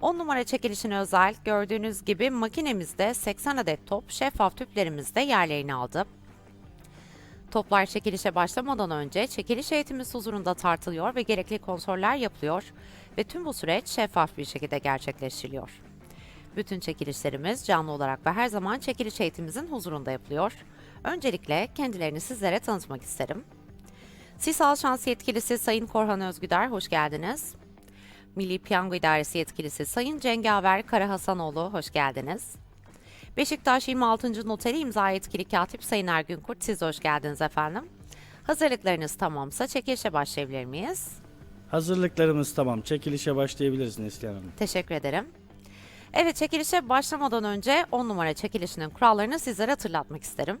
10 numara çekilişine özel gördüğünüz gibi makinemizde 80 adet top şeffaf tüplerimizde yerlerini aldı. Toplar çekilişe başlamadan önce çekiliş eğitimiz huzurunda tartılıyor ve gerekli kontroller yapılıyor ve tüm bu süreç şeffaf bir şekilde gerçekleştiriliyor. Bütün çekilişlerimiz canlı olarak ve her zaman çekiliş eğitimimizin huzurunda yapılıyor. Öncelikle kendilerini sizlere tanıtmak isterim. Sisal Şans Yetkilisi Sayın Korhan Özgüder, hoş geldiniz. Milli Piyango İdaresi Yetkilisi Sayın Cengaver Kara Hasanoğlu, hoş geldiniz. Beşiktaş 26. Noteri imza yetkili katip Sayın Ergün Kurt, siz hoş geldiniz efendim. Hazırlıklarınız tamamsa çekilişe başlayabilir miyiz? Hazırlıklarımız tamam. Çekilişe başlayabiliriz Neslihan Hanım. Teşekkür ederim. Evet çekilişe başlamadan önce 10 numara çekilişinin kurallarını sizlere hatırlatmak isterim.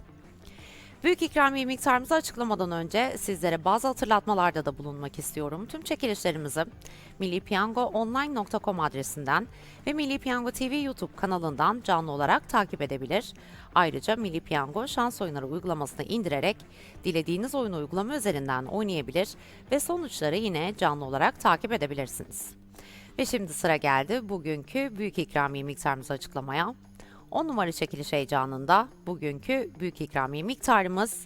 Büyük ikramiye miktarımızı açıklamadan önce sizlere bazı hatırlatmalarda da bulunmak istiyorum. Tüm çekilişlerimizi millipiyangoonline.com adresinden ve Milli Piyango TV YouTube kanalından canlı olarak takip edebilir. Ayrıca Milli Piyango şans oyunları uygulamasını indirerek dilediğiniz oyun uygulama üzerinden oynayabilir ve sonuçları yine canlı olarak takip edebilirsiniz. Ve şimdi sıra geldi bugünkü büyük ikramiye miktarımızı açıklamaya. 10 numara çekiliş heyecanında bugünkü büyük ikramiye miktarımız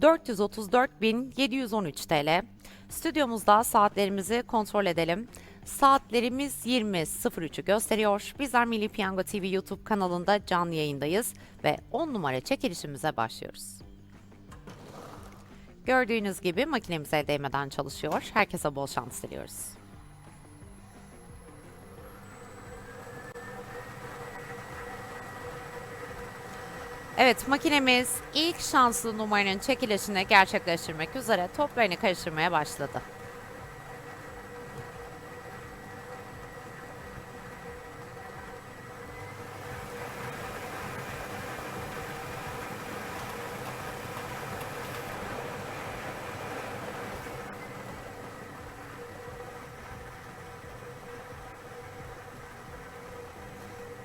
434.713 TL. Stüdyomuzda saatlerimizi kontrol edelim. Saatlerimiz 20.03'ü gösteriyor. Bizler Milli Piyango TV YouTube kanalında canlı yayındayız ve 10 numara çekilişimize başlıyoruz. Gördüğünüz gibi makinemize değmeden çalışıyor. Herkese bol şans diliyoruz. Evet makinemiz ilk şanslı numaranın çekilişini gerçekleştirmek üzere toplarını karıştırmaya başladı.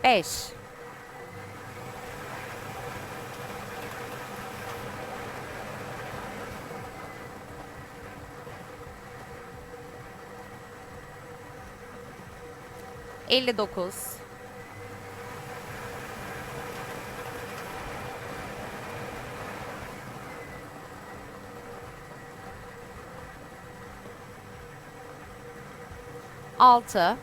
Beş. Elli dokuz. Altı.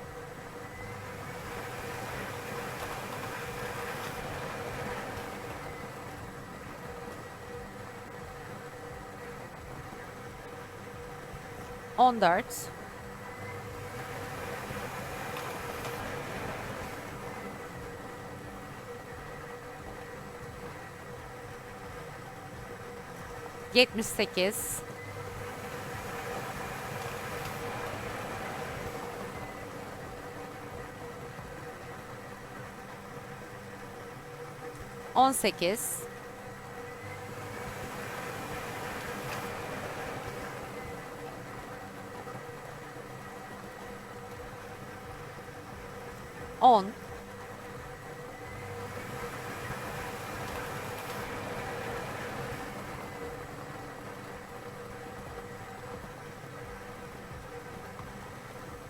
On dört. Yetmiş sekiz. On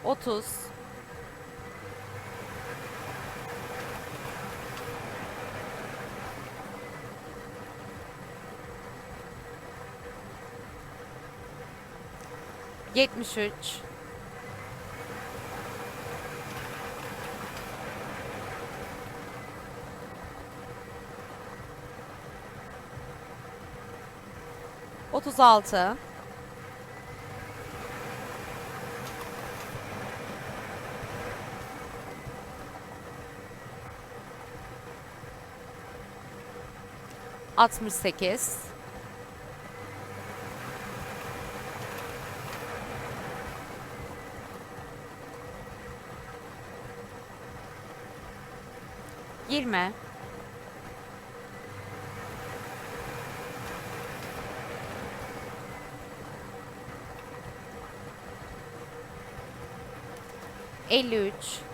30 73 36 68 20 53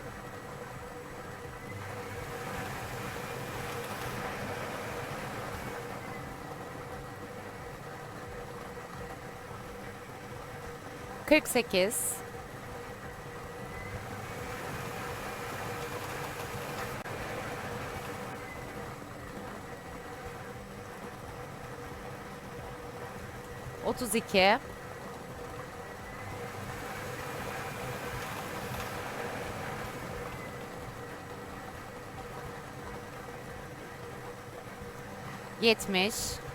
48 32 70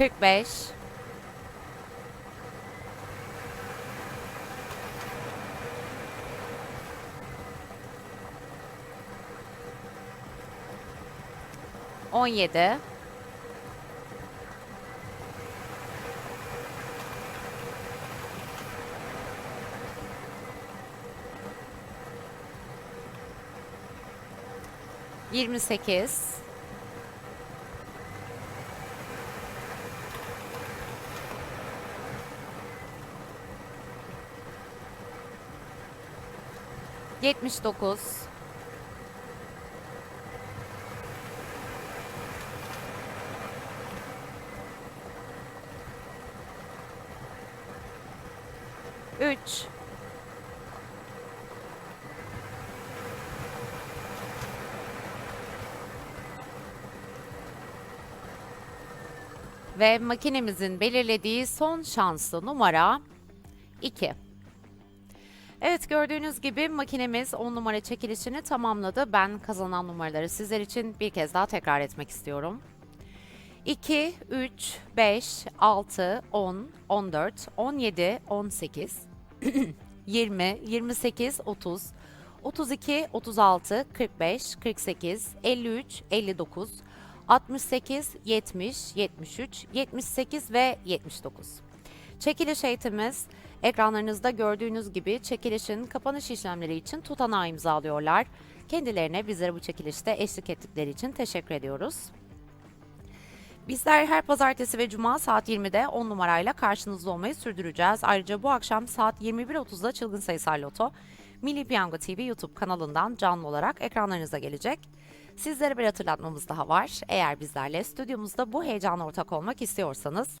45 17 28 79 3 Ve makinemizin belirlediği son şanslı numara 2. Evet gördüğünüz gibi makinemiz 10 numara çekilişini tamamladı. Ben kazanan numaraları sizler için bir kez daha tekrar etmek istiyorum. 2, 3, 5, 6, 10, 14, 17, 18, 20, 28, 30, 32, 36, 45, 48, 53, 59, 68, 70, 73, 78 ve 79. Çekiliş eğitimimiz ekranlarınızda gördüğünüz gibi çekilişin kapanış işlemleri için tutanağı imzalıyorlar. Kendilerine bizlere bu çekilişte eşlik ettikleri için teşekkür ediyoruz. Bizler her pazartesi ve cuma saat 20'de 10 numarayla karşınızda olmayı sürdüreceğiz. Ayrıca bu akşam saat 21.30'da Çılgın Sayısal Loto, Milli Piyango TV YouTube kanalından canlı olarak ekranlarınıza gelecek. Sizlere bir hatırlatmamız daha var. Eğer bizlerle stüdyomuzda bu heyecana ortak olmak istiyorsanız